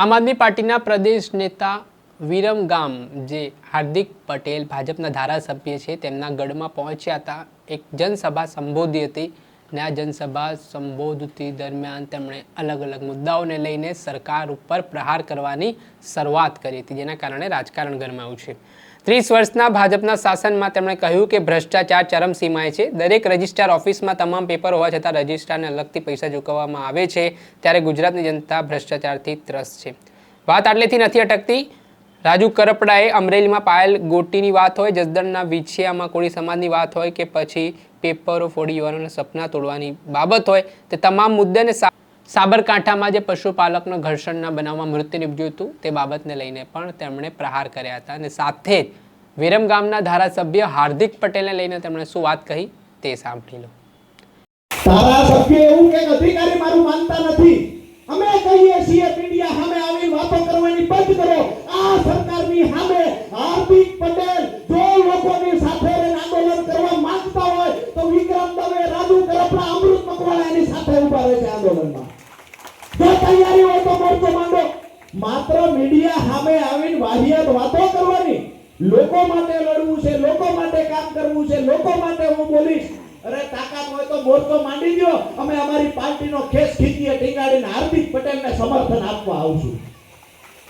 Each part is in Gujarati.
આમ આદમી પાર્ટીના પ્રદેશ નેતા વિરમ ગામ, જે હાર્દિક પટેલ ભાજપના ધારાસભ્ય છે, તેમના ગઢમાં પહોંચ્યા હતા. એક જનસભા સંબોધી હતી અને આ જનસભા સંબોધતી દરમિયાન તેમણે અલગ અલગ મુદ્દાઓને લઈને સરકાર ઉપર પ્રહાર કરવાની શરૂઆત કરી હતી, જેના કારણે રાજકારણ ગરમાયું છે. ત્રીસ વર્ષના ભાજપના શાસનમાં તેમણે કહ્યું કે ભ્રષ્ટાચાર ચરમસીમાએ છે. દરેક રજિસ્ટ્રાર ઓફિસમાં તમામ પેપર હોવા છતાં રજિસ્ટ્રારને અલગથી પૈસા ચૂકવવામાં આવે છે ત્યારે ગુજરાતની જનતા ભ્રષ્ટાચારથી ત્રસ્ત છે. વાત આટલેથી નથી અટકતી. રાજુ કરપડાએ અમરેલીમાં પાયલ ગોટીની વાત હોય, જસદણના વિછિયામાં કોળી સમાજની વાત હોય કે પછી પેપરો ફોડી યુવાનોના સપના તોડવાની બાબત હોય, તે તમામ મુદ્દાને સાબરકાંઠામાં જે પશુપાલકનો ઘર્ષણના બનાવમાં મૃત્યુ નિપજ્યું હતું, તે બાબતને લઈને પણ તેમણે પ્રહાર કર્યા હતા. અને સાથે જ વિરમ ધારાસભ્ય હાર્દિક પટેલને લઈને તેમણે શું વાત કહી તે સાંભળી લો. ધારાસભ્ય એવું કે અધિકારી મારું માનતા નથી. અમે કહીએ છીએ, મીડિયા સામે આવી વાતો કરવાની બંધ કરો. આ સરકારની સામે તૈયારી હોય તો મોરચો માંડો. માત્ર મીડિયા સામે આવીને વાહિયાત વાતો કરવાની. લોકો માટે લડવું છે, લોકો માટે કામ કરવું છે, લોકો માટે હું બોલીશ. અરે તાકાત હોય તો મોરચો માંડી દો અમે અમારી પાર્ટીનો ખેસ ખીચીએ, ટીંગાડીને હાર્દિક પટેલને સમર્થન આપવા આવશું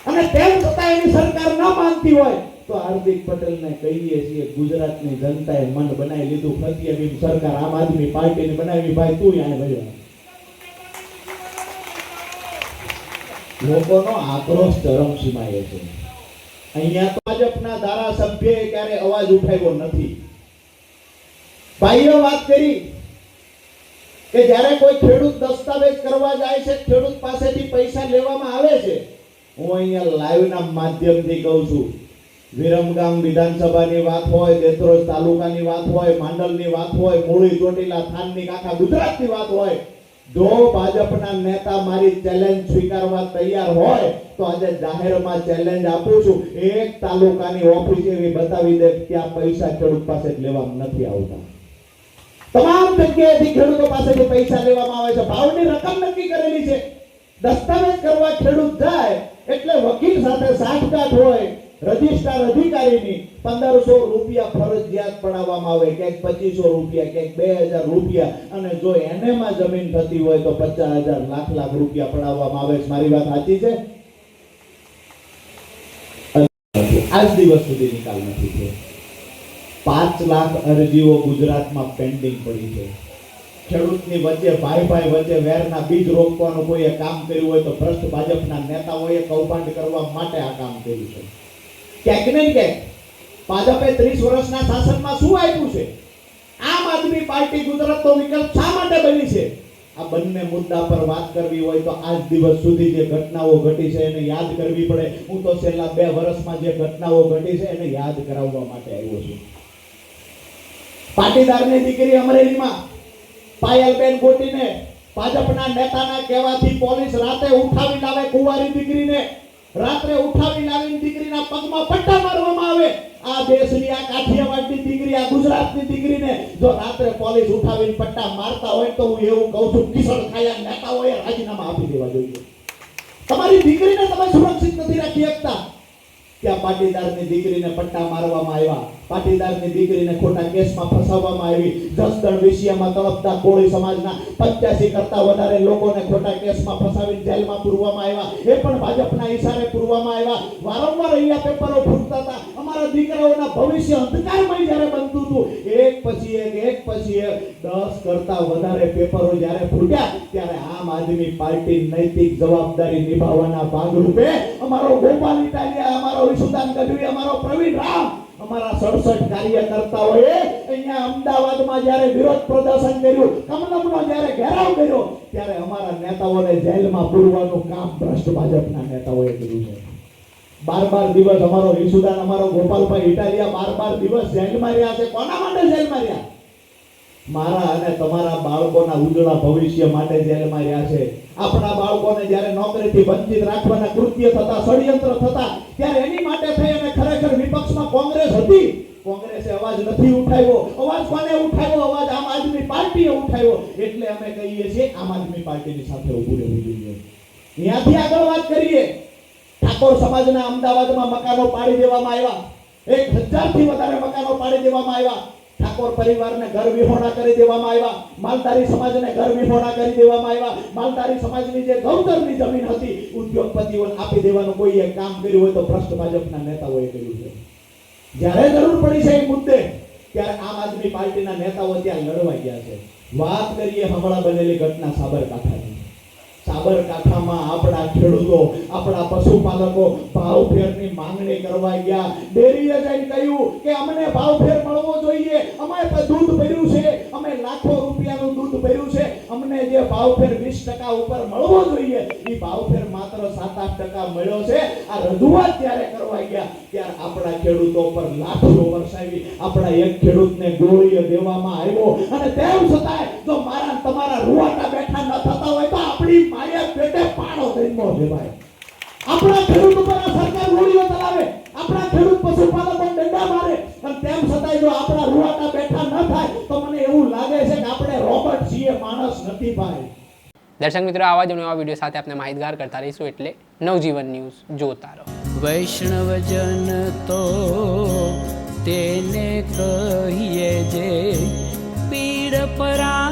અને તેમ છતાં એની સરકાર ન માનતી હોય, તો હાર્દિક પટેલને કહીએ છીએ, ગુજરાતની જનતાએ મન બનાવી લીધું પ્રત્યેબિંબ સરકાર આમ આદમી પાર્ટીને બનાવી, ભાઈ તું અહીંયા ભર્યો લોકોનો આક્રોશ ચરમસીમાએ છે અહીંયા ભાજપના ધારાસભ્યએ ક્યારે અવાજ ઉઠાવ્યો નથી. ભાઈઓ, વાત કરી કે જ્યારે કોઈ ખેડૂત દસ્તાવેજ કરવા જાય છે, ખેડૂત પાસેથી પૈસા લેવામાં આવે છે, હું અહીંયા લાઈવના માધ્યમથી કહું છું. વિરમગામ વિધાનસભાની વાત હોય, દેત્રોજ તાલુકાની વાત હોય, માંડલની વાત હોય, મૂળી ચોટીલા થાનની કાંઠા ગુજરાતની વાત હોય જો ભાજપના નેતા મારી ચેલેન્જ સ્વીકારવા તૈયાર હોય, તો આજે જાહેરમાં ચેલેન્જ આપું છું. એક તાલુકાની ઓફિસ એવી બતાવી દે કે ત્યાં પૈસા ખેડૂત પાસે લેવામાં નથી આવતા. તમામ જગ્યાએથી ખેડૂતો પાસેથી પૈસા લેવામાં આવે છે. ભાવની રકમ નક્કી કરેલી છે. દસ્તાવેજ કરવા ખેડૂત જાય, એટલે વકીલ સાથે સાઠગાંઠ હોય રજિસ્ટ્રાર અધિકારીની પંદરસો રૂપિયા ફરજિયાત પડાવવામાં આવે. ક્યાંક પચીસો રૂપિયા, ક્યાંક બે હજાર રૂપિયા. અને જો એનેમાં જમીન થતી હોય તો પચાસ હજાર લાખ લાખ રૂપિયા પડાવવામાં આવે મારી વાત સાચી છે? આજ દિવસ સુધી નિકાલ નથી થયો. પાંચ લાખ અરજીઓ ગુજરાતમાં પેન્ડિંગ પડી છે. ખેડૂતની વચ્ચે ભાઈ ભાઈ વચ્ચે વેરના બીજ રોપવાનું કોઈએ કામ કર્યું હોય તો ભ્રષ્ટ ભાજપના નેતાઓએ કૌભાંડ કરવા માટે આ કામ કર્યું છે. ક્યાંક ને ક્યાંક ભાજપે ત્રીસ વર્ષના શાસનમાં શું આપ્યું છે? આમ આદમી પાર્ટી ગુજરાતનો વિકલ્પ શા માટે બની છે? આ બંને મુદ્દા પર વાત કરવી હોય તો આજ દિવસ સુધી જે ઘટનાઓ ઘટી છે એને યાદ કરવી પડે. હું તો છેલ્લા બે વર્ષમાં જે ઘટનાઓ ઘટી છે એને યાદ કરાવવા માટે આવ્યો છું. પાટીદારની દીકરી અમરેલીમાં પાયલબેન ગોટીને ભાજપના નેતાના કહેવાથી પોલીસ રાતે ઉઠાવી લાવે કુંવારી દીકરીને રાત્રે ઉઠાવી લાવીને દીકરીના પગમાં પટ્ટા મારવામાં આવે. આ દેશની આ કાઠિયાવાડની દીકરી, આ ગુજરાતની દીકરીને જો રાત્રે પોલીસ ઉઠાવીને પટ્ટા મારતા હોય તો હું એવું કહું છું, કિશોર ખાયા નેતાઓએ રાજીનામા આપી દેવા જોઈએ. તમારી દીકરીને તમે સુરક્ષિત નથી રાખી શકતા. ત્યાં પાટીદારની દીકરીને પટ્ટા મારવામાં આવ્યા. પાટીદારની દીકરીને ખોટા કેસમાં ફસાવવામાં આવી. જસદણ વિષયમાં તળપતા કોળી સમાજના 85 કરતા વધારે લોકોને ખોટા કેસમાં ફસાવીને જેલમાં પૂરવામાં આવ્યા. એ પણ ભાજપના ઈશારે પૂરવામાં આવ્યા. વારંવાર અહીંયા પેપરો ફૂટતા હતા. અમારા દીકરાઓના ભવિષ્ય અંધકારમય જ્યારે બનતું હતું, એક પછી એક એક પછી એક, દસ કરતા વધારે પેપરો જ્યારે ફૂટ્યા, ત્યારે આમ આદમી પાર્ટી નૈતિક જવાબદારી નિભાવવાના ભાગરૂપે અમારો ગોપાલ ઇટાલિયા, અમારો વિશુદાન ગઢવી, અમારો પ્રવીણ રામ, અમારા સડસઠ કાર્યકર્તાઓએ અહીંયા અમદાવાદમાં જ્યારે વિરોધ પ્રદર્શન કર્યું, કમલમનો જ્યારે ઘેરાવ કર્યો, ત્યારે અમારા નેતાઓને જેલમાં પૂરવાનું કામ ભ્રષ્ટ ભાજપના નેતાઓએ કર્યું છે. બાર બાર દિવસ અમારો ઈસુદાન, અમારો ગોપાલભાઈ ઇટાલિયા બાર બાર દિવસ જેલમાં રહ્યા છે. કોના માટે જેલમાં રહ્યા મારા અને તમારા બાળકોના ઉજળા ભવિષ્ય માટે જેલમાં રહ્યા છે. આપણા બાળકોને જ્યારે નોકરીથી વંચિત રાખવાના કૃત્ય થતા, ષડયંત્ર થતા, ત્યારે એની માટે થઈ અને ખરેખર વિપક્ષમાં કોંગ્રેસ હતી. કોંગ્રેસે અવાજ નથી ઉઠાવ્યો. અવાજ કોને ઉઠાવ્યો? અવાજ આમ આદમી પાર્ટીએ ઉઠાવ્યો. એટલે અમે કહીએ છીએ, આમ આદમી પાર્ટીની સાથે ઉભું રહેવું જોઈએ. ત્યાંથી આગળ વાત કરીએ. ઠાકોર સમાજના અમદાવાદમાં મકાનો પાડી દેવામાં આવ્યા. એક હજારથી વધારે મકાનો પાડી દેવામાં આવ્યા. ઠાકોર પરિવારને ઘર વિહોણા કરી દેવામાં આવ્યા. માલધારી સમાજને ઘર વિહોણા કરી દેવામાં આવ્યા. માલધારી સમાજની જે ગૌતરની જમીન હતી, ઉદ્યોગપતિઓને આપી દેવાનું કોઈએ કામ કર્યું હોય તો ભ્રષ્ટ ભાજપના નેતાઓએ કર્યું છે. જ્યારે જરૂર પડી છે એ મુદ્દે, ત્યારે આમ આદમી પાર્ટીના નેતાઓ ત્યાં લડવા ગયા છે. વાત કરીએ હમણાં બનેલી ઘટના સાબરકાંઠાની. સાબરકાંઠામાં આપણા ખેડૂતો, આપણા પશુપાલકો ભાવફેરની માંગણી કરવા ગયા. ડેરીએ જઈને કહ્યું કે અમને ભાવફેર મળવો જોઈએ. અમે દૂધ ભર્યું છે. અમે લાખો રૂપિયાનું દૂધ ભર્યું છે. અમને જે ભાવફેર 20% ઉપર મળવો જોઈએ એ ભાવફેર માત્ર 7-8% મળ્યો છે. આ રજૂઆત ત્યારે કરવા ગયા, ત્યારે આપણા ખેડૂતો પર લાઠીઓ વરસાવી, આપણા એક ખેડૂતને ગોળીઓ દેવામાં આવ્યો. અને તેમ છતાંય જો મારા તમારા રૂવાટા બેઠા ન દેવાય આપણા ખેડૂત ઉપર આ સરકાર ગોળીઓ ચલાવે આપણા ખેડૂત પશુપાલકો દંડા મારે પણ તેમ છતાંય જો આપણા રૂવાટા બેઠા ન થાય તો મને એવું લાગે છે કે આપણે રોબોટ છીએ માણસ નથી ભાઈ. દર્શક મિત્રો આવા જ નવા વીડિયો સાથે આપણે માહિતગાર કરતા રહીશું એટલે નવજીવન ન્યૂઝ જોતા રહો. વૈષ્ણવજન તો તેને કહીએ જે પીડ પરા